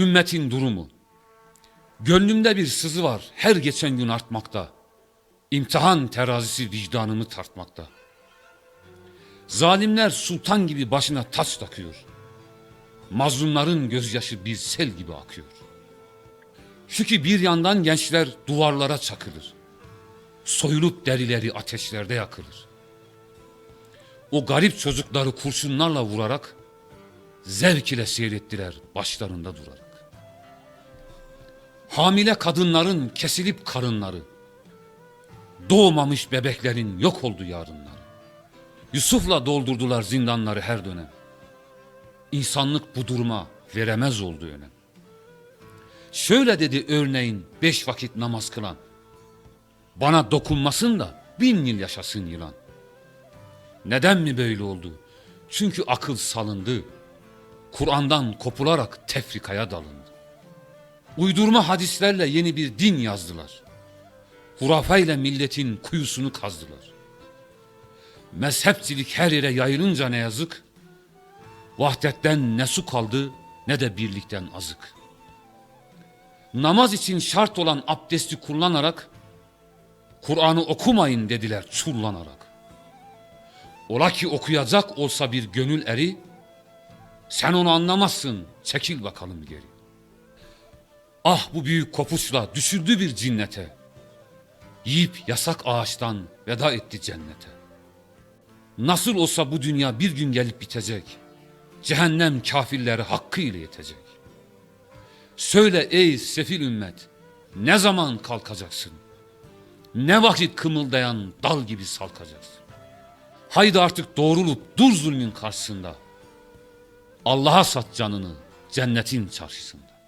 Ümmetin durumu. Gönlümde bir sızı var her geçen gün artmakta. İmtihan terazisi vicdanımı tartmakta. Zalimler sultan gibi başına taç takıyor. Mazlumların gözyaşı bir sel gibi akıyor. Şu ki bir yandan gençler duvarlara çakılır. Soyulup derileri ateşlerde yakılır. O garip çocukları kurşunlarla vurarak zevk ile seyrettiler başlarında durarak. Hamile kadınların kesilip karınları, doğmamış bebeklerin yok oldu yarınları. Yusuf'la doldurdular zindanları her dönem. İnsanlık bu duruma veremez oldu önem. Şöyle dedi örneğin beş vakit namaz kılan. Bana dokunmasın da bin yıl yaşasın yılan. Neden mi böyle oldu? Çünkü akıl salındı. Kur'an'dan kopularak tefrikaya dalındı. Uydurma hadislerle yeni bir din yazdılar. Hurafayla milletin kuyusunu kazdılar. Mezhepçilik her yere yayılınca ne yazık, vahdetten ne su kaldı ne de birlikten azık. Namaz için şart olan abdesti kullanarak, Kur'an'ı okumayın dediler çullanarak. Ola ki okuyacak olsa bir gönül eri, sen onu anlamazsın, çekil bakalım geri. Ah bu büyük kopuçla düşürdü bir cinnete. Yiyip yasak ağaçtan veda etti cennete. Nasıl olsa bu dünya bir gün gelip bitecek. Cehennem kafirleri hakkıyla yetecek. Söyle ey sefil ümmet, ne zaman kalkacaksın? Ne vakit kımıldayan dal gibi salkacaksın? Haydi artık doğrulup dur zulmün karşısında. Allah'a sat canını cennetin çarşısında.